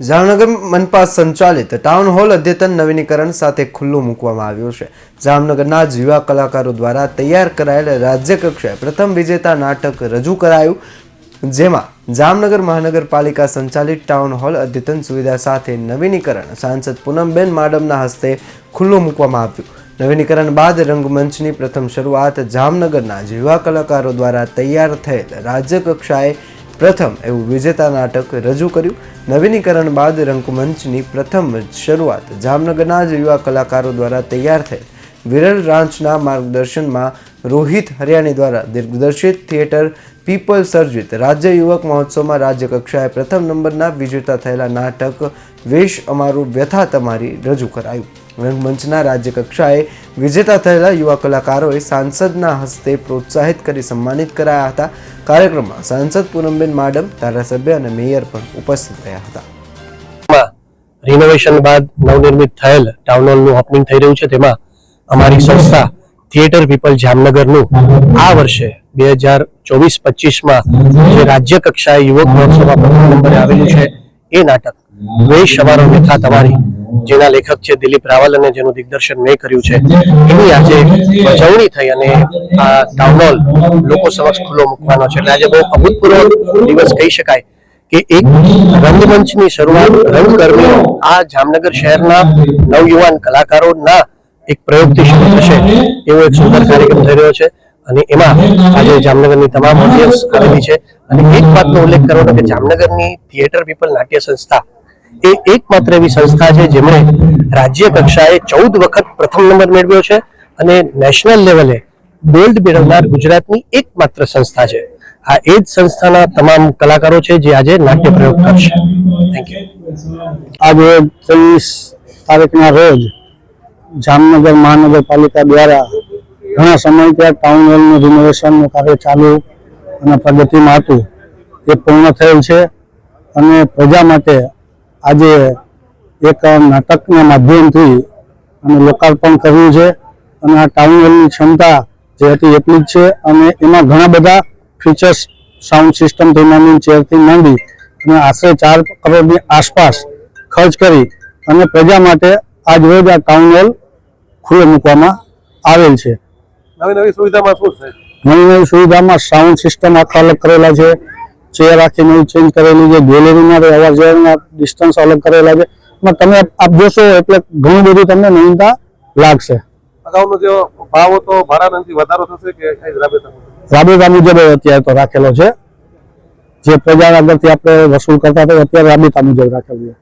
જામનગર મનપા સંચાલિત town hall અદ્યતન નવીનીકરણ સાથે ખુલ્લું મૂકવામાં આવ્યું છે. જામનગરના જ યુવા કલાકારો દ્વારા તૈયાર કરાયેલ રાજ્યકક્ષાએ પ્રથમ વિજેતા નાટક રજૂ કરાયું, જેમાં જામનગર મહાનગરપાલિકા સંચાલિત ટાઉન હોલ અદ્યતન સુવિધા સાથે નવીનીકરણ, સાંસદ પૂનમબેન માડમના હસ્તે ખુલ્લું મૂકવામાં આવ્યું. નવીનીકરણ બાદ રંગમંચની પ્રથમ શરૂઆત જામનગરના જ યુવા કલાકારો દ્વારા તૈયાર થયેલ રાજ્ય કક્ષાએ પ્રથમ એવું વિજેતા નાટક રજૂ કર્યું. નવીનીકરણ બાદ રંગમંચની પ્રથમ શરૂઆત જામનગરના જ યુવા કલાકારો દ્વારા તૈયાર થયેલ વિરલ રાંચના માર્ગદર્શનમાં રોહિત હરિયાણી દ્વારા દિગ્દર્શિત થિયેટર પીપલ સર્જિત રાજ્ય યુવક મહોત્સવમાં રાજ્ય કક્ષાએ પ્રથમ નંબરના વિજેતા થયેલા નાટક વેશ અમારું વ્યથા તમારી રજૂ કરાયું. રંગમંચના રાજ્ય કક્ષાએ વિજેતા થયેલા યુવા કલાકારોએ સાંસદના હસ્તે પ્રોત્સાહિત કરી સન્માનિત કરાયા હતા. કાર્યક્રમમાં સાંસદ પૂનમબેન માડમ, ધારાસભ્ય અને મેયર પણ ઉપસ્થિત રહ્યા હતા. રિનોવેશન બાદ નવનિર્મિત થયેલ ટાઉન હોલનું ઓપનિંગ થઈ રહ્યું છે. તેમાં અમારી સંસ્થા થિયેટર પીપલ જામનગરનું આ વર્ષે બે હજાર ચોવીસ પચીસમાં જે રાજ્ય કક્ષાએ યુવક મહોત્સવમાં પ્રથમ નંબરે આવેલું છે, એ નાટક વેશ સવારો વ્યથા તમારી જેના લેખક છે દિલીપ રાવલ અને જેનું દિગ્દર્શન મેં કર્યું છે, એની આજે ઉજવણી થઈ અને આ ટાઉન લોકો સમક્ષ ખુલ્લો મૂકવાનો છે. એટલે આજે બહુ અભૂતપૂર્વ દિવસ કહી શકાય કે એક રંગમંચની શરૂઆત રંગકર્મીઓ આ જામનગર શહેરના નવયુવાન કલાકારોના એક પ્રયોગથી શરૂ થશે એવો એક સુંદર કાર્યક્રમ થઈ રહ્યો છે. અને એમાં આજે જામનગરની તમામ ઓડિયન્સ આવેલી છે. અને એક વાતનો ઉલ્લેખ કરવાનો કે જામનગરની થિયેટર પીપલ નાટ્ય સંસ્થા એ એકમાત્ર એવી સંસ્થા છે જેમણે રાજ્ય કક્ષાએ ચૌદ વખત પ્રથમ નંબર મેળવ્યો છે અને નેશનલ લેવલે ગોલ્ડ મેળવનાર ગુજરાતની એકમાત્ર સંસ્થા છે. આ એ જ સંસ્થાના તમામ કલાકારો છે જે આજે નાટ્ય પ્રયોગ કરશે. થેન્ક યુ આજે ત્રેવીસ તારીખના રોજ જામનગર મહાનગરપાલિકા દ્વારા ઘણા સમયથી ત્યાં ટાઉન હોલનું રિનોવેશનનું કાર્ય ચાલુ અને પ્રગતિમાં હતું. એ પૂર્ણ થયેલ છે અને પ્રજા માટે આજે એક નાટકના માધ્યમથી અમે લોકાર્પણ કર્યું છે અને આ ટાઉન હોલની ક્ષમતા જે હતી એટલી જ છે અને એમાં ઘણા બધા ફીચર્સ સાઉન્ડ સિસ્ટમથી માંડી ચેરથી માંડી અને આશરે ચાર કરોડની આસપાસ ખર્ચ કરી અને પ્રજા માટે આજ રોજ આ ટાઉન હોલ ખુલ્લો મૂકવામાં આવેલ છે. નવી નવી સુવિધામાં શું છે? નવી નવી સુવિધામાં સાઉન્ડ સિસ્ટમ આખા અલગ કરેલા છે. ચેર રાખીને ચેન્જ કરેલી છે ગેલેરીના અવાર જવાના ડિસ્ટન્સ અલગ કરેલા છે. એમાં તમે આપ જોશો એટલે ઘણું બધું તમને નવીનતા લાગશે. અગાઉનો જે ભાવ હતો ભાડામાંથી વધારો થશે કે રાબેતા મુજબ? અત્યારે તો રાખેલો છે. જે પ્રજા આગળથી આપણે વસૂલ કરતા હતા અત્યારે રાબેતા મુજબ રાખેલું છે.